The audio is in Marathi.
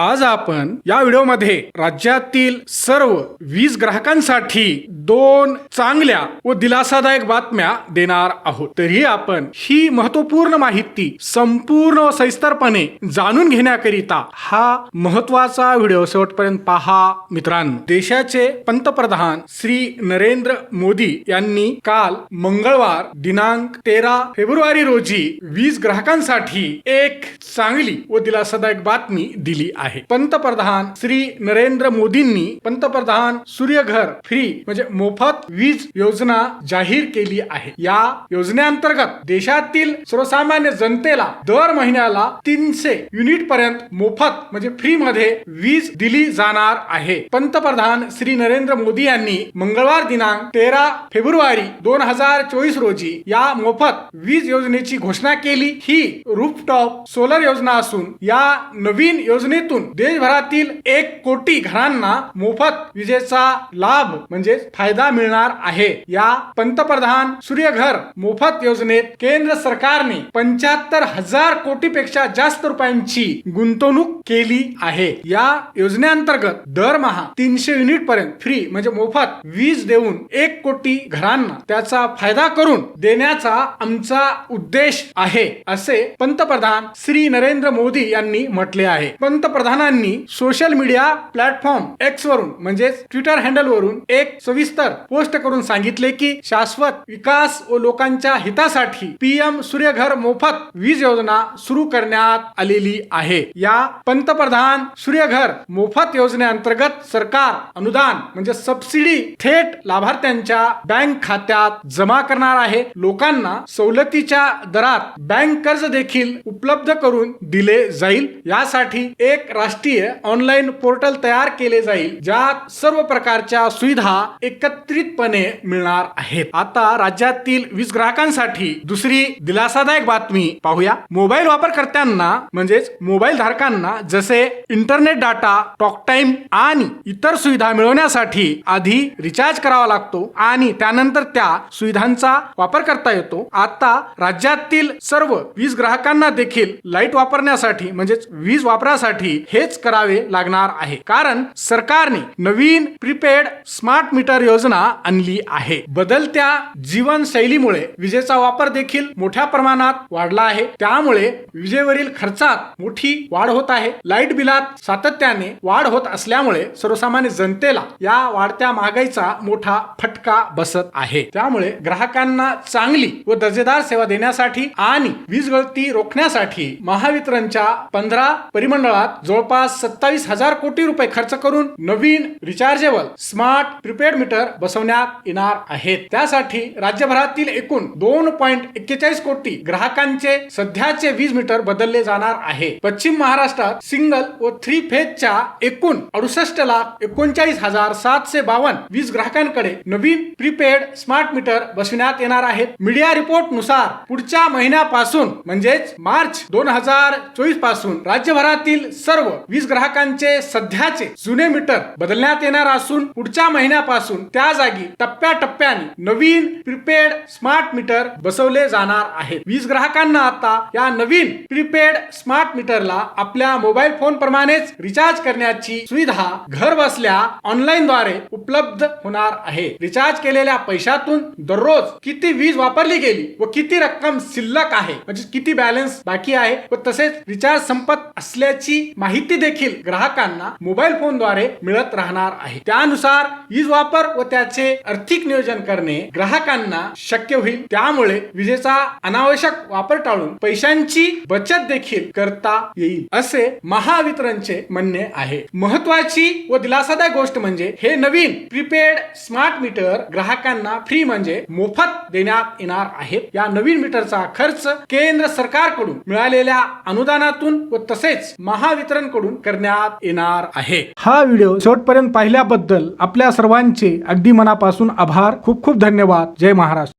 आज आपण या व्हिडिओमध्ये राज्यातील सर्व वीज ग्राहकांसाठी दोन चांगल्या व दिलासादायक बातम्या देणार आहोत. तरी आपण ही महत्त्वपूर्ण माहिती संपूर्ण व सविस्तरपणे जाणून घेण्याकरिता हा महत्त्वाचा व्हिडिओ शेवटपर्यंत पहा. मित्रांनो देशाचे पंतप्रधान श्री नरेंद्र मोदी यांनी काल मंगळवार दिनांक तेरा फेब्रुवारी रोजी वीज ग्राहकांसाठी एक चांगली व दिलासादायक बातमी दिली आहे. पंतप्रधान श्री नरेंद्र मोदींनी पंतप्रधान सूर्यघर फ्री म्हणजे मोफत वीज योजना जाहीर केली आहे. या योजनेअंतर्गत देशातील सर्वसामान्य जनतेला दर महिन्याला तीनशे युनिट पर्यंत मोफत म्हणजे फ्री मध्ये वीज दिली जाणार आहे. पंतप्रधान श्री नरेंद्र मोदी यांनी मंगळवार दिनांक तेरा फेब्रुवारी दोन हजार चोवीस रोजी या मोफत वीज योजनेची घोषणा केली. ही रूफटॉप सोलर योजना असून या नवीन योजनेतून देशभरातील एक कोटी घरांना मोफत विजेचा लाभ म्हणजे फायदा मिळणार आहे. या पंतप्रधान सूर्यघर मोफत योजनेत केंद्र सरकारने पंच्याहत्तर हजार कोटीपेक्षा जास्त रुपयांची गुंतवणूक केली आहे. या योजनेअंतर्गत दरमहा तीनशे युनिट पर्यंत फ्री म्हणजे मोफत वीज देऊन एक कोटी घरांना त्याचा फायदा करून देण्याचा आमचा उद्देश आहे असे पंतप्रधान श्री नरेंद्र मोदी यांनी म्हटले आहे. पंतप्रधान पंतप्रधानांनी सोशल मीडिया प्लॅटफॉर्म एक्स वरून म्हणजेच ट्विटर हँडल वरून एक सविस्तर पोस्ट करून सांगितले की शाश्वत विकास व लोकांच्या हितासाठी पीएम सूर्यघर मोफत वीज योजना सुरू करण्यात आलेली आहे. या पंतप्रधान सूर्यघर मोफत योजनेअंतर्गत सरकार अनुदान म्हणजे सबसिडी थेट लाभार्थ्यांच्या बँक खात्यात जमा करणार आहे. लोकांना सवलतीच्या दरात बँक कर्ज देखील उपलब्ध करून दिले जाईल. यासाठी एक राष्ट्रीय ऑनलाईन पोर्टल तयार केले जाईल ज्यात सर्व प्रकारच्या सुविधा एकत्रितपणे मिळणार आहेत. आता राज्यातील वीज ग्राहकांसाठी दुसरी दिलासादायक बातमी पाहूया. मोबाईल वापरकर्त्यांना म्हणजेच मोबाईल धारकांना जसे इंटरनेट डाटा टॉक टाइम आणि इतर सुविधा मिळवण्यासाठी आधी रिचार्ज करावा लागतो आणि त्यानंतर त्या सुविधांचा वापर करता येतो. आता राज्यातील सर्व वीज ग्राहकांना देखील लाइट वापरण्यासाठी म्हणजेच वीज वापरासाठी हेच करावे लागणार आहे. कारण सरकारने नवीन प्रीपेड स्मार्ट मीटर योजना आणली आहे. बदलत्या जीवनशैलीमुळे विजेचा वापर देखील मोठ्या प्रमाणात वाढला आहे. त्यामुळे विजेवरील खर्चात मोठी वाढ होत आहे. लाइट बिलात सातत्याने वाढ होत असल्यामुळे सर्वसामान्य जनतेला या वाढत्या महागाईचा मोठा फटका बसत आहे. त्यामुळे ग्राहकांना चांगली व दर्जेदार सेवा देण्यासाठी आणि वीज गळती रोखण्यासाठी महावितरणच्या पंधरा परिमंडळात जवळपास सत्तावीस हजार कोटी रुपये खर्च करून नवीन रिचार्जेबल स्मार्ट प्रीपेड मीटर बसवण्यात येणार आहेत. त्यासाठी राज्यभरातील एकूण दोन पॉईंट एक्केचाळीस कोटी ग्राहकांचे सध्याचे वीज मीटर बदलले जाणार आहे. पश्चिम महाराष्ट्रात सिंगल व थ्री फेजच्या एकूण अडुसष्ट लाख एकोणचाळीस हजार सातशे बावन्न वीज ग्राहकांकडे नवीन प्रीपेड स्मार्ट मीटर बसविण्यात येणार आहेत. मीडिया रिपोर्टनुसार पुढच्या महिन्यापासून म्हणजेच मार्च दोन हजार चोवीसपासून राज्यभरातील सर्व वीज ग्राहकांचे सध्याचे जुने मीटर बदलण्यात येणार असून पुढच्या महिन्यापासून त्या जागी टप्प्याटप्प्याने नवीन प्रीपेड स्मार्ट मीटर बसवले जाणार आहेत. वीज ग्राहकांना आता या नवीन प्रीपेड स्मार्ट मीटरला आपल्या मोबाईल फोन प्रमाणेच रिचार्ज करण्याची सुविधा घर बसल्या ऑनलाईन द्वारे उपलब्ध होणार आहे. रिचार्ज केलेल्या पैशातून दररोज किती वीज वापरली गेली व किती रक्कम शिल्लक आहे म्हणजे किती बॅलन्स बाकी आहे व तसेच रिचार्ज संपत असल्याची माहिती माहिती देखील ग्राहकांना मोबाईल फोनद्वारे मिळत राहणार आहे. त्यानुसार वीज वापर व त्याचे आर्थिक नियोजन करणे ग्राहकांना शक्य होईल. त्यामुळे विजेचा अनावश्यक वापर टाळून पैशांची बचत देखील करता येईल असे महावितरणचे म्हणणे आहे. महत्वाची व दिलासादायक गोष्ट म्हणजे हे नवीन प्रीपेड स्मार्ट मीटर ग्राहकांना फ्री म्हणजे मोफत देण्यात येणार आहेत या नवीन मीटरचा खर्च केंद्र सरकारकडून मिळालेल्या अनुदानातून व तसेच महावितरण शेतकऱ्यांकडून करण्यात येणार आहे. हा व्हिडिओ शेवटपर्यंत पाहिल्याबद्दल आपल्या सर्वांचे अगदी मनापासून आभार. खूप खूप धन्यवाद. जय महाराष्ट्र.